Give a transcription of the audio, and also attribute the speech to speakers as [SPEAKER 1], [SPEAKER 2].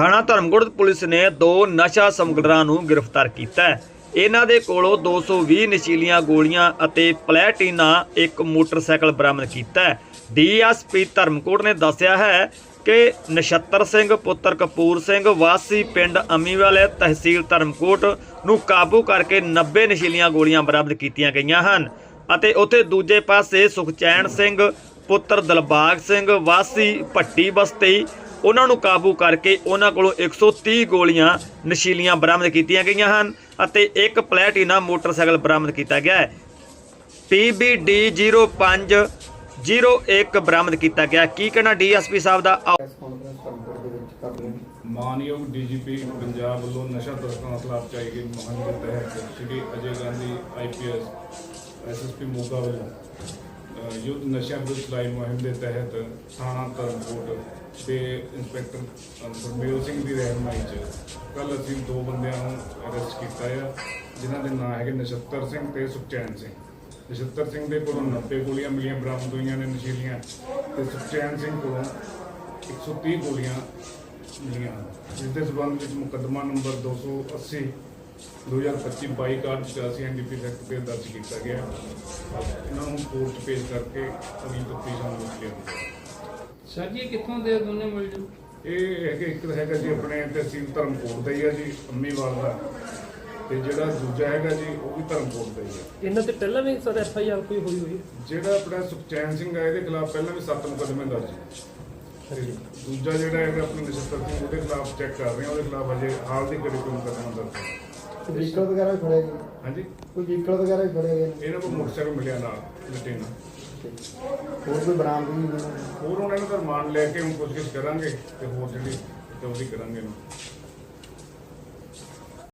[SPEAKER 1] ਥਾਣਾ ਧਰਮਗੜ੍ਹ ਪੁਲਿਸ ਨੇ ਦੋ ਨਸ਼ਾ ਸਮਗਲਰਾਂ ਨੂੰ ਗ੍ਰਿਫਤਾਰ ਕੀਤਾ ਹੈ। ਇਹਨਾਂ ਦੇ ਕੋਲੋਂ 220 ਨਸ਼ੀਲੀਆਂ ਗੋਲੀਆਂ ਅਤੇ ਪਲੈਟੀਨਾ, ਇੱਕ ਮੋਟਰਸਾਈਕਲ ਬਰਾਮਦ ਕੀਤਾ ਹੈ। ਡੀਐਸਪੀ ਧਰਮਕੋਟ ਨੇ ਦੱਸਿਆ ਹੈ ਕਿ ਨਛੱਤਰ ਸਿੰਘ, ਪੁੱਤਰ ਕਪੂਰ ਸਿੰਘ, ਵਾਸੀ ਪਿੰਡ ਅਮੀਵਾਲੇ ਤਹਿਸੀਲ ਧਰਮਕੋਟ ਨੂੰ ਕਾਬੂ ਕਰਕੇ 90 ਨਸ਼ੀਲੀਆਂ ਗੋਲੀਆਂ ਬਰਾਮਦ ਕੀਤੀਆਂ ਗਈਆਂ ਹਨ ਅਤੇ ਉੱਥੇ ਦੂਜੇ ਪਾਸੇ ਸੁਖਚੈਨ ਸਿੰਘ, ਪੁੱਤਰ ਦਿਲਬਾਗ ਸਿੰਘ, ਵਾਸੀ ਭੱਟੀ ਬਸਤੀ ਉਹਨਾਂ ਨੂੰ ਕਾਬੂ ਕਰਕੇ ਉਹਨਾਂ ਕੋਲੋਂ 130 ਗੋਲੀਆਂ ਨਸ਼ੀਲੀਆਂ ਬਰਾਮਦ ਕੀਤੀਆਂ ਗਈਆਂ ਹਨ ਅਤੇ ਇੱਕ ਪਲੈਟੀਨਾ ਮੋਟਰਸਾਈਕਲ ਬਰਾਮਦ ਕੀਤਾ ਗਿਆ ਹੈ। PBD 0501 ਬਰਾਮਦ ਕੀਤਾ ਗਿਆ। ਕੀ ਕਹਿਣਾ ਡੀਐਸਪੀ ਸਾਹਿਬ ਦਾ?
[SPEAKER 2] ਮਾਨਯੋਗ ਡੀਜੀਪੀ ਪੰਜਾਬ ਵੱਲੋਂ ਨਸ਼ਾ ਤਸਕਰਾਂ ਖਿਲਾਫ ਚਲਾਈ ਗਈ ਮੁਹਿੰਮ ਦੇ ਤਹਿਤ ਸ਼੍ਰੀ ਅਜੇ ਗਾਂਧੀ ਆਈਪੀਐਸ ਐਸਐਸਪੀ ਮੋਗਾ ਵੱਲੋਂ। ਯੁੱਧ ਨਸ਼ਾ ਵਿਰੁੱਧ ਚਲਾਈ ਮੁਹਿੰਮ ਦੇ ਤਹਿਤ ਥਾਣਾ ਧਰਮਕੋਟ ਦੇ ਇੰਸਪੈਕਟਰ ਅ, ਗੁਰਮੇਲ ਸਿੰਘ ਦੀ ਰਹਿਨਮਾਈ 'ਚ ਕੱਲ ਅਸੀਂ ਦੋ ਬੰਦਿਆਂ ਨੂੰ ਅਰੈਸਟ ਕੀਤਾ ਆ ਜਿਨ੍ਹਾਂ ਦੇ ਨਾਂ ਹੈਗੇ ਨਛੱਤਰ ਸਿੰਘ ਤੇ ਸੁਖਚੈਨ ਸਿੰਘ ਨਛੱਤਰ ਸਿੰਘ ਦੇ ਕੋਲੋਂ 90 ਗੋਲੀਆਂ ਮਿਲੀਆਂ ਬਰਾਮਦ ਹੋਈਆਂ ਨੇ ਨਸ਼ੀਲੀਆਂ ਤੇ ਸੁਖਚੈਨ ਸਿੰਘ ਕੋਲੋਂ 130 ਗੋਲੀਆਂ ਮਿਲੀਆਂ ਹਨ। ਜਿਸ ਦੇ ਸਬੰਧ ਵਿੱਚ ਮੁਕੱਦਮਾ ਨੰਬਰ 280 2025 22 ਕਾਰਡ 84 ਐਨਡੀਪੀ ਐਕਟ ਤੇ ਦਰਜ ਕੀਤਾ ਗਿਆ ਇਹਨਾਂ ਨੂੰ ਕੋਰਟ ਪੇਸ਼ ਕਰਕੇ ਅਗਲੀ ਤਫਤੀਸ਼ ਨੂੰ ਲਿਆ
[SPEAKER 3] ਸਰ ਜੀ ਕਿੱਥੋਂ ਦੇ ਦੋਨੇ ਮੁਲਜ਼ਮ
[SPEAKER 2] ਇਹ ਹੈਗੇ ਇੱਕ ਹੈਗਾ ਜੀ ਆਪਣੇ ਤਹਿਸੀਲ ਧਰਮਕੋਟ ਦਾ ਹੀ ਆ ਜੀ ਅੰਮੀਵਾਲ ਦਾ। ਤੇ ਜਿਹੜਾ ਦੂਜਾ ਹੈਗਾ ਜੀ ਉਹ ਵੀ ਧਰਮਕੋਟ ਦਾ ਹੀ ਆ।
[SPEAKER 3] ਇਹਨਾਂ ਤੇ ਪਹਿਲਾਂ ਵੀ ਸਰ ਐਫ ਆਈ ਆਰ ਕੋਈ ਹੋਈ ਹੋਈ? ਹੈ
[SPEAKER 2] ਜਿਹੜਾ ਆਪਣਾ ਸੁਖਚੈਨ ਸਿੰਘ ਆ ਇਹਦੇ ਖਿਲਾਫ ਪਹਿਲਾਂ ਵੀ ਸੱਤ ਮੁਕੱਦਮੇ ਦਰਜ ਦੂਜਾ ਜਿਹੜਾ ਹੈਗਾ ਆਪਣਾ ਨਛੱਤਰ ਸਿੰਘ ਉਹਦੇ ਖਿਲਾਫ ਚੈੱਕ ਕਰ ਰਹੇ ਹਾਂ ਉਹਦੇ ਖਿਲਾਫ ਅਜੇ ਹਾਲ ਦੀ ਘੜੀ ਕੋਈ ਮੁਕੱਦਮਾ ਦਰਜ
[SPEAKER 4] ਵਹੀਕਲ ਵਗੈਰਾ ਵੀ ਫੜੇ ਗਏ?
[SPEAKER 2] ਹਾਂਜੀ।
[SPEAKER 4] ਕੋਈ ਵਹੀਕਲ ਵਗੈਰਾ ਵੀ ਫੜੇ ਗਏ ਨੇ?
[SPEAKER 2] ਇਹਨਾਂ ਕੋਲ ਮੋਟਰਸਾਈਕਲ ਮਿਲਿਆ ਨਾਲ ਲਟੇਨਾ
[SPEAKER 4] ਹੋਰ ਕੋਈ ਬਰਾਮਦਗੀ ਨਹੀਂ ਹੋਈ।
[SPEAKER 2] ਹੋਰ ਉਹਨਾਂ ਨੂੰ ਤਾਂ ਰਿਮਾਂਡ ਲੈ ਕੇ ਹੁਣ ਪੁੱਛਗਿੱਛ ਕਰਾਂਗੇ ਤੇ ਹੋਰ ਜਿਹੜੀ ਤੇ ਉਹਦੀ ਕਰਾਂਗੇ। ਇਹਨੂੰ